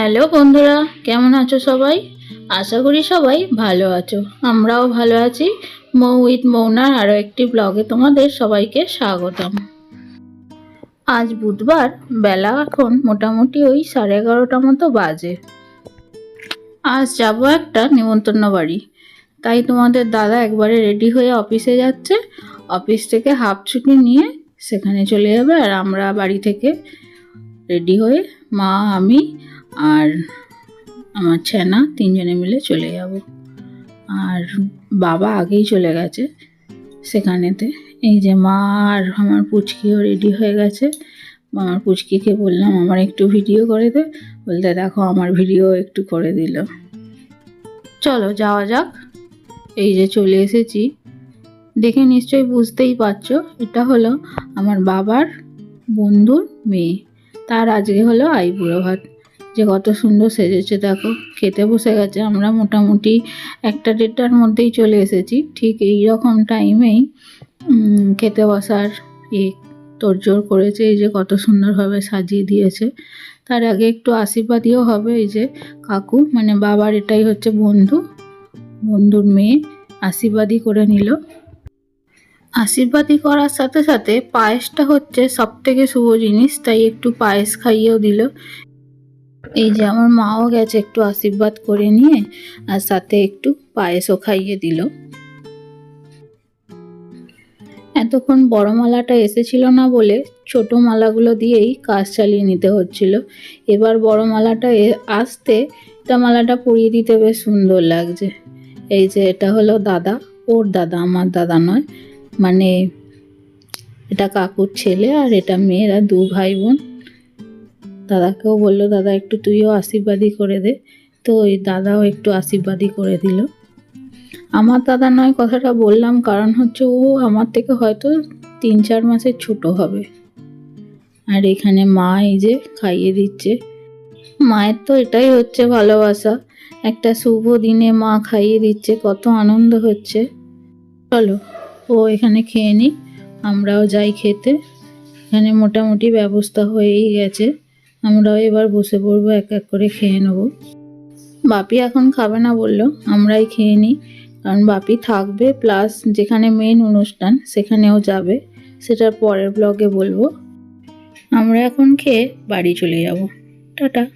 Hello বন্ধুরা, কেমন আছো সবাই? আশা করি সবাই ভালো আছো। আমরাও ভালো আছি। মৌ উইথ মৌনার আরও একটি ব্লগে তোমাদের সবাইকে স্বাগতম। আজ বুধবার, বেলা এখন মোটামুটি ওই সাড়ে এগারোটা মতো বাজে। আজ যাব একটা নিমন্ত্রণ বাড়ি। তাই তোমাদের দাদা একবারে রেডি হয়ে অফিসে যাচ্ছে। অফিস থেকে হাফ ছুটি নিয়ে সেখানে চলে যাবে আর আমরা বাড়ি থেকে রেডি হয়ে মা, আমি আর আমার ছেনা তিনজনে মিলে চলে যাব। আর বাবা আগেই চলে গেছে সেখানেতে। এই যে মা আর আমার পুচকিও রেডি হয়ে গেছে। আমার পুচকিকে বললাম, আমার একটু ভিডিও করে দে। বলতে, দেখো, আমার ভিডিও একটু করে দিল চলো, যাওয়া যাক। এই যে চলে এসেছি। দেখে নিশ্চয়ই বুঝতেই পারছ, এটা হলো আমার বাবার বন্ধুর মেয়ে। তার আজকে হলো আইবুড়ো ভাত। যে কত সুন্দর সেজেছে, দেখো। খেতে বসে গেছে। আমরা মোটামুটি একটা দেড়টার মধ্যেই চলে এসেছি। ঠিক এই রকম টাইমেই খেতে বসার এ তোড়জোড় করেছে। এই যে কত সুন্দরভাবে সাজিয়ে দিয়েছে। তার আগে একটু আশীর্বাদীও হবে এই যে কাকু। মানে বাবার এটাই হচ্ছে বন্ধু। বন্ধুর মেয়ে আশীর্বাদই করে নিল। আশীর্বাদী করার সাথে সাথে পায়েসটা হচ্ছে সব থেকে শুভ জিনিস। তাই একটু পায়েস খাইয়েও দিল। এই যে আমার মাও গেছে একটু আশীর্বাদ করে নিয়ে, আর সাথে একটু পায়েসও খাইয়ে দিল। এতক্ষণ বড় মালাটা এসেছিল না বলে ছোট মালাগুলো দিয়েই কাজ চালিয়ে নিতে হচ্ছিল। এবার বড় মালাটা আসতে এটা মালাটা পরিয়ে দিতে বেশ সুন্দর লাগছে। এই যে এটা হলো দাদা, ওর দাদা, আমার দাদা নয়। মানে এটা কাকুর ছেলে আর এটা মেয়েরা দু ভাই বোন। দাদাকেও বলল, দাদা, একটু তুইও আশীর্বাদই করে দে। তো ওই দাদাও একটু আশীর্বাদই করে দিল। আমার দাদা নয়, কথাটা বললাম, কারণ হচ্ছে ও আমার থেকে হয়তো তিন, চার মাসের ছোট হবে। আর এখানে মা এই যে খাইয়ে দিচ্ছে। মায়ের তো এটাই হচ্ছে ভালোবাসা। একটা শুভ দিনে মা খাইয়ে দিচ্ছে, কত আনন্দ হচ্ছে। চলো, ও এখানে খেয়ে নিক, আমরাও যাই খেতে। এখানে মোটামুটি ব্যবস্থা হয়েই গেছে। আমরাও এবার বসে পড়ব, এক এক করে খেয়ে নেব। বাপি এখন খাবে না বলল, আমরাই খেয়ে নিই। কারণ বাপি থাকবে প্লাস যেখানে মেন অনুষ্ঠান, সেখানেও যাবে। সেটার পরের ব্লগে বলব। আমরা এখন খেয়ে বাড়ি চলে যাব। টাটা।